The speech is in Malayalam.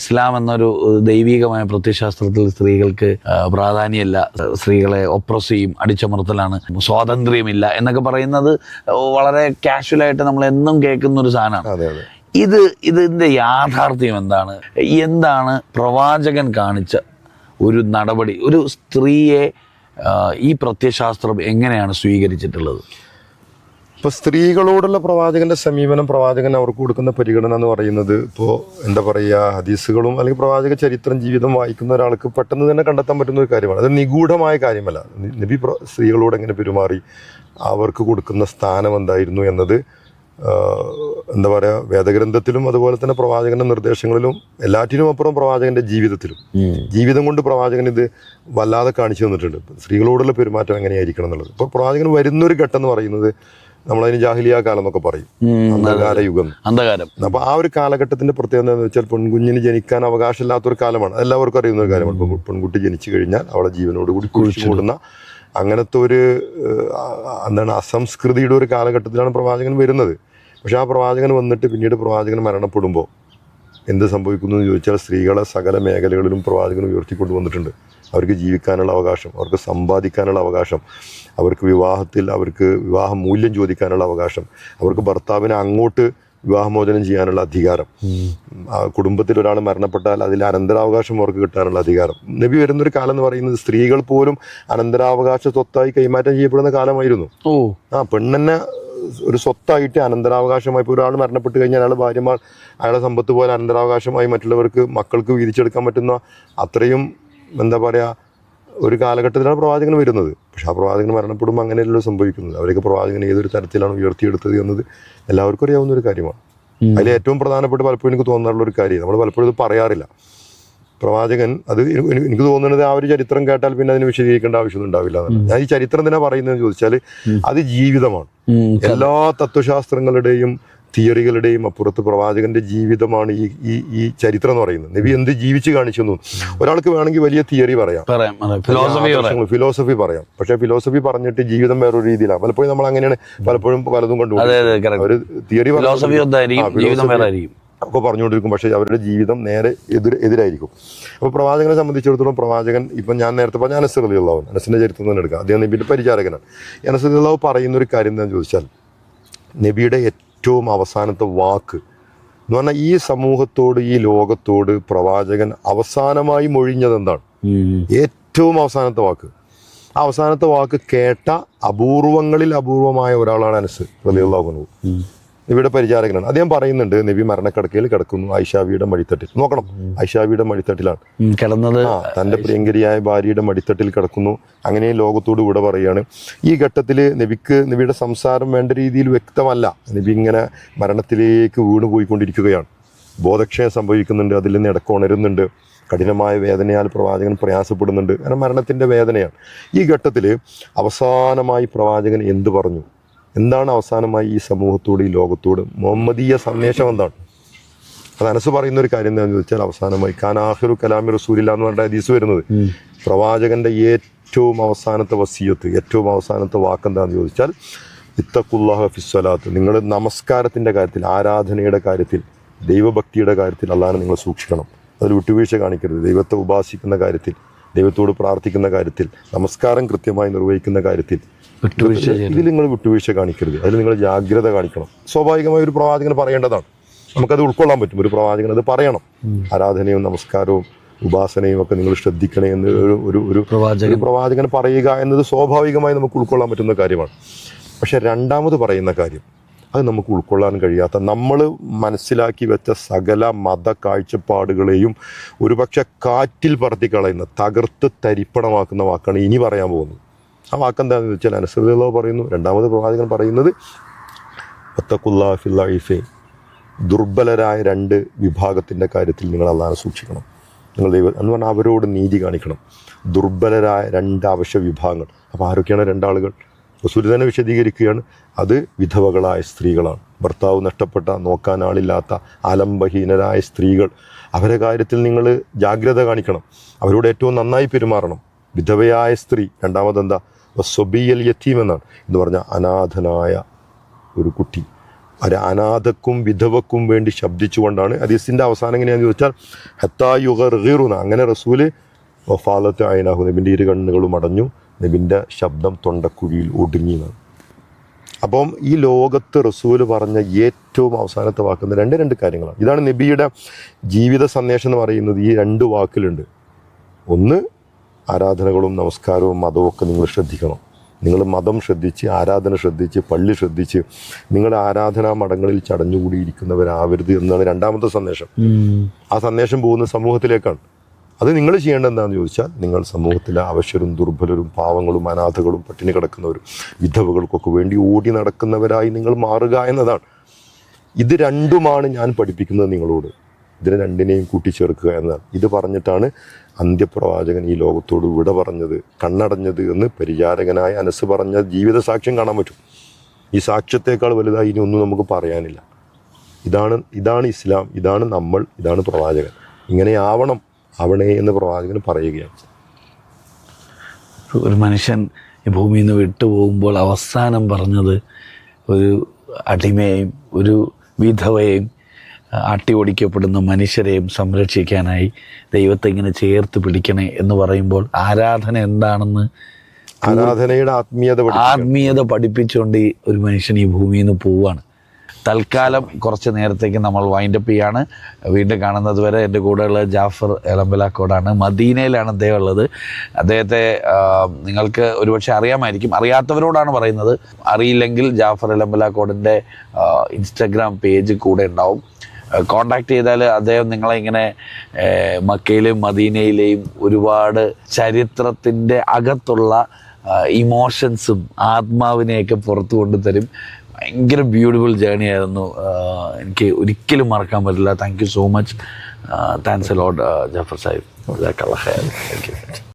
ഇസ്ലാം എന്നൊരു ദൈവികമായ പ്രത്യശാസ്ത്രത്തിൽ സ്ത്രീകൾക്ക് പ്രാധാന്യമില്ല. സ്ത്രീകളെ ഒപ്രസ് ചെയ്യും അടിച്ചമർത്തലാണ്. സ്വാതന്ത്ര്യമില്ല എന്നൊക്കെ പറയുന്നത് വളരെ കാഷ്വലായിട്ട് നമ്മൾ എന്നും കേൾക്കുന്ന ഒരു സാധനമാണ് ഇത് ഇതിന്റെ യാഥാർത്ഥ്യം എന്താണ്? എന്താണ് പ്രവാചകൻ കാണിച്ച ഒരു നടപടി? ഒരു സ്ത്രീയെ ഈ പ്രത്യശാസ്ത്രം എങ്ങനെയാണ് സ്വീകരിച്ചിട്ടുള്ളത്? ഇപ്പൊ സ്ത്രീകളോടുള്ള പ്രവാചകന്റെ സമീപനം പ്രവാചകൻ അവർക്ക് കൊടുക്കുന്ന പരിഗണന എന്ന് പറയുന്നത് ഇപ്പോൾ എന്താ പറയുക ഹദീസുകളും അല്ലെങ്കിൽ പ്രവാചക ചരിത്രം ജീവിതം വായിക്കുന്ന ഒരാൾക്ക് പെട്ടെന്ന് തന്നെ കണ്ടെത്താൻ പറ്റുന്ന ഒരു കാര്യമാണ്. അത് നിഗൂഢമായ കാര്യമല്ല. നബി സ്ത്രീകളോട് എങ്ങനെ പെരുമാറി അവർക്ക് കൊടുക്കുന്ന സ്ഥാനം എന്തായിരുന്നു എന്നത് എന്താ പറയുക വേദഗ്രന്ഥത്തിലും അതുപോലെ തന്നെ പ്രവാചകന്റെ നിർദ്ദേശങ്ങളിലും എല്ലാറ്റിനും അപ്പുറം പ്രവാചകന്റെ ജീവിതത്തിലും. ജീവിതം കൊണ്ട് പ്രവാചകൻ ഇത് വല്ലാതെ കാണിച്ചു തന്നിട്ടുണ്ട്. സ്ത്രീകളോടുള്ള പെരുമാറ്റം എങ്ങനെയായിരിക്കണം എന്നുള്ളത്. ഇപ്പോൾ പ്രവാചകൻ വരുന്നൊരു ഘട്ടം എന്ന് പറയുന്നത് നമ്മളതിന് ജാഹിലിയ കാലം എന്നൊക്കെ പറയും. അന്ധകാല യുഗം അന്ധകാരം. അപ്പൊ ആ ഒരു കാലഘട്ടത്തിന്റെ പ്രത്യേകത എന്താണെന്ന് വെച്ചാൽ പെൺകുഞ്ഞിന് ജനിക്കാൻ അവകാശമില്ലാത്ത ഒരു കാലമാണ്. എല്ലാവർക്കും അറിയുന്ന ഒരു കാര്യമാണ് പെൺ- പെൺകുട്ടി ജനിച്ചു കഴിഞ്ഞാൽ അവളെ ജീവനോട് കൂടി കുഴിച്ചു കൂടുന്ന അങ്ങനത്തെ ഒരു എന്താണ് അസംസ്കൃതിയുടെ ഒരു കാലഘട്ടത്തിലാണ് പ്രവാചകൻ വരുന്നത്. പക്ഷെ ആ പ്രവാചകൻ വന്നിട്ട് പിന്നീട് പ്രവാചകൻ മരണപ്പെടുമ്പോൾ എന്ത് സംഭവിക്കുന്നു എന്ന് ചോദിച്ചാൽ സ്ത്രീകളെ സകല മേഖലകളിലും പ്രവാചകൻ ഉയർത്തിക്കൊണ്ട് വന്നിട്ടുണ്ട്. അവർക്ക് ജീവിക്കാനുള്ള അവകാശം അവർക്ക് സമ്പാദിക്കാനുള്ള അവകാശം അവർക്ക് വിവാഹത്തിൽ അവർക്ക് വിവാഹ മൂല്യം ചോദിക്കാനുള്ള അവകാശം അവർക്ക് ഭർത്താവിനെ അങ്ങോട്ട് വിവാഹമോചനം ചെയ്യാനുള്ള അധികാരം. കുടുംബത്തിൽ ഒരാൾ മരണപ്പെട്ടാൽ അതിൽ അനന്തരാവകാശം അവർക്ക് കിട്ടാനുള്ള അധികാരം. നബി വരുന്നൊരു കാലം എന്ന് പറയുന്നത് സ്ത്രീകൾ പോലും അനന്തരാവകാശ സ്വത്തായി കൈമാറ്റം ചെയ്യപ്പെടുന്ന കാലമായിരുന്നു. ആ പെണ്ണെന്നെ ഒരു സ്വത്തായിട്ട് അനന്തരാവകാശമായി ഇപ്പോൾ ഒരാൾ മരണപ്പെട്ട് കഴിഞ്ഞാൽ അയാൾ ഭാര്യമാർ അയാളെ സമ്പത്ത് പോലെ അനന്തരാവകാശമായി മറ്റുള്ളവർക്ക് മക്കൾക്ക് വീതിച്ചെടുക്കാൻ പറ്റുന്ന അത്രയും എന്താ പറയുക ഒരു കാലഘട്ടത്തിലാണ് പ്രവാചകൻ വരുന്നത്. പക്ഷെ ആ പ്രവാചകൻ മരണപ്പെടുമ്പോൾ അങ്ങനെയല്ലോ സംഭവിക്കുന്നത്. അവരൊക്കെ പ്രവാചകൻ ഏതൊരു തരത്തിലാണ് ഉയർത്തിയെടുത്തത് എന്നത് എല്ലാവർക്കും അറിയാവുന്ന ഒരു കാര്യമാണ്. അതിൽ ഏറ്റവും പ്രധാനപ്പെട്ട് പലപ്പോഴും എനിക്ക് തോന്നാറുള്ള ഒരു കാര്യം നമ്മൾ പലപ്പോഴും ഇത് പറയാറില്ല. പ്രവാചകൻ അത് എനി- എനി- എനിക്ക് തോന്നുന്നത് ആ ഒരു ചരിത്രം കേട്ടാൽ പിന്നെ അതിന് വിശദീകരിക്കേണ്ട ആവശ്യമൊന്നും ഉണ്ടാവില്ല. ഞാൻ ഈ ചരിത്രം തന്നെ പറയുന്നതെന്ന് ചോദിച്ചാൽ അത് ജീവിതമാണ്. എല്ലാ തത്വശാസ്ത്രങ്ങളുടെയും തിയറികളുടെയും അപ്പുറത്ത് പ്രവാചകന്റെ ജീവിതമാണ് ഈ ഈ ഈ ചരിത്രം എന്ന് പറയുന്നത്. നബി എന്ത് ജീവിച്ച് കാണിച്ചു എന്ന് ഒരാൾക്ക് വേണമെങ്കിൽ വലിയ തിയറി പറയാം. ഫിലോസഫി പറയാം. ഫിലോസഫി പറയാം. പക്ഷേ ഫിലോസഫി പറഞ്ഞിട്ട് ജീവിതം വേറൊരു രീതിയിലാണ് പലപ്പോഴും നമ്മൾ അങ്ങനെയാണ് പലപ്പോഴും പലതും കണ്ടു അതെ അതെ correct. ഒരു തിയറി ഫിലോസഫി ഒക്കെ പറഞ്ഞുകൊണ്ടിരിക്കും. പക്ഷേ അവരുടെ ജീവിതം നേരെ എതിർ എതിരായിരിക്കും. അപ്പോൾ പ്രവാചകനെ സംബന്ധിച്ചിടത്തോളം പ്രവാചകൻ ഇപ്പം ഞാൻ നേരത്തെ പറഞ്ഞ അനസ് റലിയുള്ളവൻ അനസിന്റെ ചരിത്രം തന്നെ എടുക്കാം. അദ്ദേഹം നബിയുടെ പരിചാരകനാണ്. അനസ് റലിയുള്ളവ് പറയുന്ന ഒരു കാര്യം എന്താണെന്ന് ചോദിച്ചാൽ നബിയുടെ ഏറ്റവും അവസാനത്തെ വാക്ക് എന്ന് പറഞ്ഞാൽ ഈ സമൂഹത്തോട് ഈ ലോകത്തോട് പ്രവാചകൻ അവസാനമായി മൊഴിഞ്ഞത് എന്താണ്? ഏറ്റവും അവസാനത്തെ വാക്ക്. ആ അവസാനത്തെ വാക്ക് കേട്ട അപൂർവങ്ങളിൽ അപൂർവമായ ഒരാളാണ് അനസ് റലിയുള്ളവനു നബിയുടെ പരിചാരകനാണ്. അദ്ദേഹം പറയുന്നുണ്ട് നബി മരണക്കിടക്കയിൽ കിടക്കുന്നു ഐഷാബിയുടെ മടിത്തട്ടിൽ. നോക്കണം ഐഷാബിയുടെ മടിത്തട്ടിലാണ്. കിടന്നത് ആ തന്റെ പ്രിയങ്കരിയായ ഭാര്യയുടെ മടിത്തട്ടിൽ കിടക്കുന്നു. അങ്ങനെ ലോകത്തോട് ഇവിടെ പറയുകയാണ്. ഈ ഘട്ടത്തിൽ നബിക്ക് നബിയുടെ സംസാരം വേണ്ട രീതിയിൽ വ്യക്തമല്ല. നബി ഇങ്ങനെ മരണത്തിലേക്ക് വീണ് പോയിക്കൊണ്ടിരിക്കുകയാണ്. ബോധക്ഷയം സംഭവിക്കുന്നുണ്ട് അതിൽ നിന്ന് ഇടയ്ക്ക് ഉണരുന്നുണ്ട്. കഠിനമായ വേദനയാൽ പ്രവാചകൻ പ്രയാസപ്പെടുന്നുണ്ട്. കാരണം മരണത്തിന്റെ വേദനയാണ്. ഈ ഘട്ടത്തിൽ അവസാനമായി പ്രവാചകൻ എന്തു പറഞ്ഞു? എന്താണ് അവസാനമായി ഈ സമൂഹത്തോട് ഈ ലോകത്തോട്? മുഹമ്മദീയ സന്ദേശം എന്താണ്? അത് അനസ് പറയുന്ന ഒരു കാര്യം എന്താണെന്ന് ചോദിച്ചാൽ അവസാനമായി ഖാൻ ആഹിറു കലാമി റസൂലില്ല എന്ന് പറഞ്ഞ ഹദീസ് വരുന്നത്. പ്രവാചകന്റെ ഏറ്റവും അവസാനത്തെ വസീയത്ത് ഏറ്റവും അവസാനത്തെ വാക്ക് എന്താണെന്ന് ചോദിച്ചാൽ ഇത്തക്കുല്ലാഹ ഫിസ്വലാത്ത് നിങ്ങൾ നമസ്കാരത്തിന്റെ കാര്യത്തിൽ ആരാധനയുടെ കാര്യത്തിൽ ദൈവഭക്തിയുടെ കാര്യത്തിൽ അള്ളാഹനെ നിങ്ങൾ സൂക്ഷിക്കണം. അതിൽ വിട്ടുവീഴ്ച കാണിക്കരുത്. ദൈവത്തെ ഉപാസിക്കുന്ന കാര്യത്തിൽ ദൈവത്തോട് പ്രാർത്ഥിക്കുന്ന കാര്യത്തിൽ നമസ്കാരം കൃത്യമായി നിർവഹിക്കുന്ന കാര്യത്തിൽ വിട്ടുവീഴ്ച. ഇതിൽ നിങ്ങൾ വിട്ടുവീഴ്ച കാണിക്കരുത്. അതിൽ നിങ്ങൾ ജാഗ്രത കാണിക്കണം. സ്വാഭാവികമായി ഒരു പ്രവാചകന് പറയേണ്ടതാണ്. നമുക്കത് ഉൾക്കൊള്ളാൻ പറ്റും. ഒരു പ്രവാചകൻ അത് പറയണം. ആരാധനയും നമസ്കാരവും ഉപാസനയും ഒക്കെ നിങ്ങൾ ശ്രദ്ധിക്കണേ എന്ന് ഒരു ഒരു പ്രവാചക പ്രവാചകൻ. പറയുക എന്നത് സ്വാഭാവികമായി നമുക്ക് ഉൾക്കൊള്ളാൻ പറ്റുന്ന കാര്യമാണ്. പക്ഷെ രണ്ടാമത് പറയുന്ന കാര്യം അത് നമുക്ക് ഉൾക്കൊള്ളാൻ കഴിയാത്ത നമ്മൾ മനസ്സിലാക്കി വെച്ച സകല മത കാഴ്ചപ്പാടുകളെയും ഒരുപക്ഷെ കാറ്റിൽ പറത്തി കളയുന്ന തകർത്ത് തരിപ്പണമാക്കുന്ന വാക്കാണ് ഇനി പറയാൻ പോകുന്നത്. ആ വാക്കെന്താണെന്ന് വെച്ചാൽ അനുസൃതോ പറയുന്നു. രണ്ടാമത് പ്രവാചകൻ പറയുന്നത് ഫില്ലൈഫെ ദുർബലരായ രണ്ട് വിഭാഗത്തിന്റെ കാര്യത്തിൽ നിങ്ങൾ അള്ളാഹനെ സൂക്ഷിക്കണം. നിങ്ങൾ ദൈവം എന്ന് പറഞ്ഞാൽ അവരോട് നീതി കാണിക്കണം. ദുർബലരായ രണ്ട് അവശ്യ വിഭാഗങ്ങൾ. അപ്പോൾ ആരൊക്കെയാണ് രണ്ടാളുകൾ? റസൂൽ തന്നെ വിശദീകരിക്കുകയാണ്. അത് വിധവകളായ സ്ത്രീകളാണ്. ഭർത്താവ് നഷ്ടപ്പെട്ട നോക്കാൻ ആളില്ലാത്ത അലംബഹീനരായ സ്ത്രീകൾ. അവരെ കാര്യത്തിൽ നിങ്ങൾ ജാഗ്രത കാണിക്കണം. അവരോട് ഏറ്റവും നന്നായി പെരുമാറണം. വിധവയായ സ്ത്രീ. രണ്ടാമതെന്താ? സ്വബിയൽ യത്തീം എന്നാണ്. എന്ന് പറഞ്ഞാൽ അനാഥനായ ഒരു കുട്ടി. ഒരു അനാഥക്കും വിധവക്കും വേണ്ടി ശബ്ദിച്ചുകൊണ്ടാണ് ഹദീസിന്റെ അവസാനം എങ്ങനെയാണെന്ന് ചോദിച്ചാൽ ഹത്താ യുഗർഗീറുന. അങ്ങനെ റസൂൽ വഫാലത്ത് അയനാഹു നബിന്റെ ഇരു കണ്ണുകളും അടഞ്ഞു നബിന്റെ ശബ്ദം തൊണ്ടക്കുഴിയിൽ ഒടുങ്ങി എന്നാണ്. അപ്പം ഈ ലോകത്ത് റസൂൽ പറഞ്ഞ ഏറ്റവും അവസാനത്തെ വാക്കുന്ന രണ്ട് രണ്ട് കാര്യങ്ങളാണ്. ഇതാണ് നബിയുടെ ജീവിത സന്ദേശം എന്ന് പറയുന്നത് ഈ രണ്ട് വാക്കിലുണ്ട്. ഒന്ന് ആരാധനകളും നമസ്കാരവും മതവും ഒക്കെ നിങ്ങൾ ശ്രദ്ധിക്കണം. നിങ്ങൾ മതം ശ്രദ്ധിച്ച് ആരാധന ശ്രദ്ധിച്ച് പള്ളി ശ്രദ്ധിച്ച് നിങ്ങളുടെ ആരാധനാ മഠങ്ങളിൽ ചടഞ്ഞുകൂടിയിരിക്കുന്നവരാവരുത് എന്നാണ് രണ്ടാമത്തെ സന്ദേശം. ആ സന്ദേശം പോകുന്ന സമൂഹത്തിലേക്കാണ്. അത് നിങ്ങൾ ചെയ്യേണ്ടത് എന്താണെന്ന് ചോദിച്ചാൽ നിങ്ങൾ സമൂഹത്തിലെ അവശരും ദുർബലരും പാവങ്ങളും അനാഥകളും പട്ടിണി കിടക്കുന്നവരും വിധവകൾക്കൊക്കെ വേണ്ടി ഓടി നടക്കുന്നവരായി നിങ്ങൾ മാറുക എന്നതാണ്. ഇത് രണ്ടുമാണ് ഞാൻ പഠിപ്പിക്കുന്നത് നിങ്ങളോട്. ഇതിനെ രണ്ടിനെയും കൂട്ടിച്ചേർക്കുക എന്നാണ് ഇത് പറഞ്ഞിട്ടാണ് അന്ത്യപ്രവാചകൻ ഈ ലോകത്തോട് വിട പറഞ്ഞത് കണ്ണടഞ്ഞത് എന്ന് പരിചാരകനായ അനസ് പറഞ്ഞ ജീവിത സാക്ഷ്യം കാണാൻ പറ്റും. ഈ സാക്ഷ്യത്തേക്കാൾ വലുതായി ഇനി ഒന്നും നമുക്ക് പറയാനില്ല. ഇതാണ് ഇതാണ് ഇസ്ലാം ഇതാണ് നമ്മൾ ഇതാണ് പ്രവാചകൻ. ഇങ്ങനെ ആവണം ആവണേ എന്ന് പ്രവാചകൻ പറയുകയാണ്. ഒരു മനുഷ്യൻ ഈ ഭൂമിയിൽ നിന്ന് വിട്ടുപോകുമ്പോൾ അവസാനം പറഞ്ഞത് ഒരു അടിമയെയും ഒരു വിധവയെയും ആട്ടി ഓടിക്കപ്പെടുന്ന മനുഷ്യരെയും സംരക്ഷിക്കാനായി ദൈവത്തെ ഇങ്ങനെ ചേർത്ത് പിടിക്കണേ എന്ന് പറയുമ്പോൾ ആരാധന എന്താണെന്ന് ആരാധനയുടെ ആത്മീയത. ആത്മീയത പഠിപ്പിച്ചുകൊണ്ട് ഈ ഒരു മനുഷ്യൻ ഈ ഭൂമിയിൽ നിന്ന് പോവുകയാണ് തൽക്കാലം കുറച്ച് നേരത്തേക്ക് നമ്മൾ വൈൻഡപ്പ് ചെയ്യാണ്. വീണ്ടും കാണുന്നത് വരെ എന്റെ കൂടെയുള്ള ജാഫർ എളമ്പലാക്കോടാണ്. മദീനയിലാണ് അദ്ദേഹം ഉള്ളത്. അദ്ദേഹത്തെ നിങ്ങൾക്ക് ഒരുപക്ഷെ അറിയാമായിരിക്കും. അറിയാത്തവരോടാണ് പറയുന്നത്. അറിയില്ലെങ്കിൽ ജാഫർ എളമ്പലാക്കോടിന്റെ ഇൻസ്റ്റഗ്രാം പേജ് കൂടെ ഉണ്ടാവും. കോണ്ടാക്ട് ചെയ്താൽ അദ്ദേഹം നിങ്ങളെ ഇങ്ങനെ മക്കയിലെയും മദീനയിലെയും ഒരുപാട് ചരിത്രത്തിന്റെ അകത്തുള്ള ഇമോഷൻസും ആത്മാവിനെയൊക്കെ പുറത്തു കൊണ്ടുതരും. ഭയങ്കര ബ്യൂട്ടിഫുൾ ജേണി ആയിരുന്നു. എനിക്ക് ഒരിക്കലും മറക്കാൻ പറ്റില്ല. Thank you so much thanks a load Jafar Sahib. Thank you